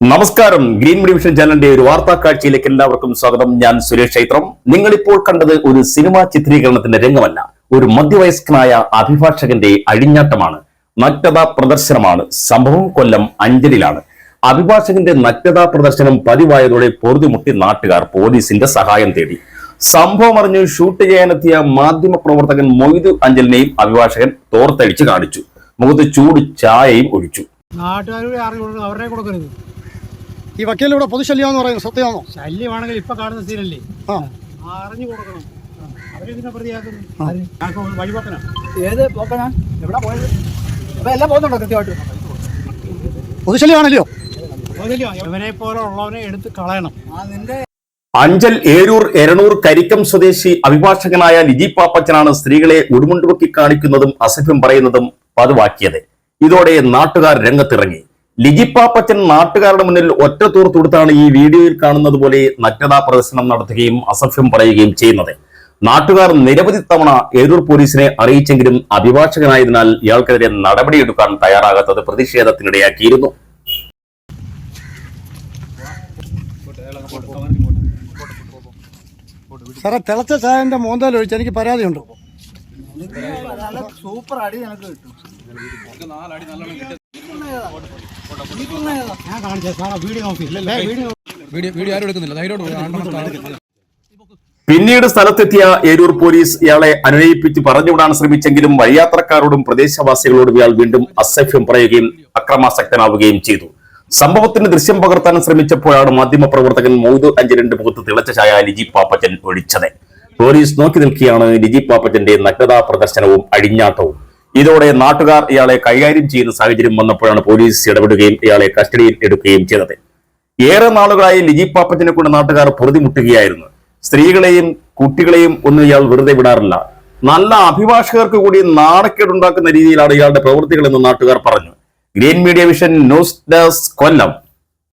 നമസ്കാരം. Green mission ചാനലിന്റെ ഒരു വാർത്താ കാഴ്ചയിലേക്ക് എല്ലാവർക്കും സ്വാഗതം. ഞാൻ സുരേഷ് ചൈത്രം. നിങ്ങൾ ഇപ്പോൾ കണ്ടത് ഒരു സിനിമാ ചിത്രീകരണത്തിന്റെ രംഗമല്ല. ഒരു മധ്യവയസ്കനായ അഭിഭാഷകന്റെ അഴിഞ്ഞാട്ടമാണ് നഗ്നതാ പ്രദർശനമാണ്. സംഭവം കൊല്ലം അഞ്ചലിലാണ്. അഭിഭാഷകന്റെ നഗ്നതാ പ്രദർശനം പതിവായതോടെ പൊറുതിമുട്ടി നാട്ടുകാർ പോലീസിന്റെ സഹായം തേടി. സംഭവം അറിഞ്ഞ് ഷൂട്ട് ചെയ്യാനെത്തിയ മാധ്യമ പ്രവർത്തകൻ മൊയ്തു അഞ്ചലിനെയും അഭിഭാഷകൻ തോർത്തടിച്ച് കാണിച്ചു. മുഖത്ത് ചൂട് ചായയും ഒഴിച്ചു. അവരുടെ കൊടുക്കരുത്. ഈ വക്കീലിവിടെ പൊതുശല്യാന്ന് പറയുന്നത് സത്യമാണോ? ശല്യമാണെങ്കിൽ ഇപ്പൊ കാണുന്ന സീനല്ലേ? ആ. അറിഞ്ഞു കൊടുക്കണം. അവരെന്തിനാ പ്രതിയാക്കുന്നു വഴിപോക്കനാ ഏത് പോക്കനാ? എവിടെ പോയത്? അപ്പൊ എല്ലാം പോകുന്നുണ്ടോ കൃത്യമായിട്ട്? പൊതുശല്യമാണല്ലോ ഇവനെ പോലെ ഉള്ളവനെ എടുത്ത് കളയണം. ആ നിന്റെ അഞ്ചൽ ഏരൂർ എരണൂർ കരിക്കം സ്വദേശി അഭിഭാഷകനായ ലിജി പാപ്പച്ചനാണ് സ്ത്രീകളെ ഉടുമുണ്ടുപൊക്കി കാണിക്കുന്നതും അസഭ്യം പറയുന്നതും പതിവാക്കിയത്. ഇതോടെ നാട്ടുകാർ രംഗത്തിറങ്ങി. ലിജി പാപ്പച്ചൻ നാട്ടുകാരുടെ മുന്നിൽ ഒറ്റ തൂർത്തുടുത്താണ് ഈ വീഡിയോയിൽ കാണുന്നത് പോലെ നഗ്നതാ പ്രദർശനം നടത്തുകയും അസഭ്യം പറയുകയും ചെയ്യുന്നത്. നാട്ടുകാർ നിരവധി തവണ ഏരൂർ പോലീസിനെ അറിയിച്ചെങ്കിലും അഭിഭാഷകനായതിനാൽ ഇയാൾക്കെതിരെ നടപടിയെടുക്കാൻ തയ്യാറാകാത്തത് പ്രതിഷേധത്തിനിടയാക്കിയിരുന്നു. സാറേ തിളച്ച ചായന്റെ മോന്തൽ ഒഴിച്ച് എനിക്ക് പരാതിയുണ്ട്. നല്ല സൂപ്പർ അടി നിനക്ക് കിട്ടും. ഞാൻ കാണിച്ച സാറാ വീഡിയോ വീഡിയോ വീഡിയോ വീഡിയോ ആരും എടുക്കുന്നില്ല. ധൈര്യമായിട്ട് പിന്നീട് സ്ഥലത്തെത്തിയ ഏരൂർ പോലീസ് ഇയാളെ അനുനയിപ്പിച്ച് പറഞ്ഞുവിടാൻ ശ്രമിച്ചെങ്കിലും വഴിയാത്രക്കാരോടും പ്രദേശവാസികളോടും ഇയാൾ വീണ്ടും അസഭ്യം പറയുകയും അക്രമാസക്തനാവുകയും ചെയ്തു. സംഭവത്തിന് ദൃശ്യം പകർത്താൻ ശ്രമിച്ചപ്പോഴാണ് മാധ്യമപ്രവർത്തകൻ മൗദു അഞ്ചലിന്റെ മുഖത്ത് തിളച്ച ചായ ലിജി പാപ്പച്ചൻ ഒഴിച്ചത്. പോലീസ് നോക്കി നിൽക്കുകയാണ് ലിജി പാപ്പച്ചന്റെ നഗ്നതാ പ്രദർശനവും അഴിഞ്ഞാട്ടവും ഇതോടെ നാട്ടുകാർ ഇയാളെ കൈകാര്യം ചെയ്യുന്ന സാഹചര്യം വന്നപ്പോഴാണ് പോലീസ് ഇടപെടുകയും ഇയാളെ കസ്റ്റഡിയിൽ എടുക്കുകയും ചെയ്തത്. ഏറെ നാളുകളായി ലിജി പാപ്പച്ചനെ കൊണ്ട് നാട്ടുകാർ പൊറുതിമുട്ടുകയായിരുന്നു. സ്ത്രീകളെയും കുട്ടികളെയും ഒന്നും ഇയാൾ വെറുതെ വിടാറില്ല. നല്ല അഭിഭാഷകർക്ക് കൂടി നാണക്കേടുണ്ടാക്കുന്ന രീതിയിലാണ് ഇയാളുടെ പ്രവൃത്തികളെന്ന് നാട്ടുകാർ പറഞ്ഞു. Green media vision news desk Kollam.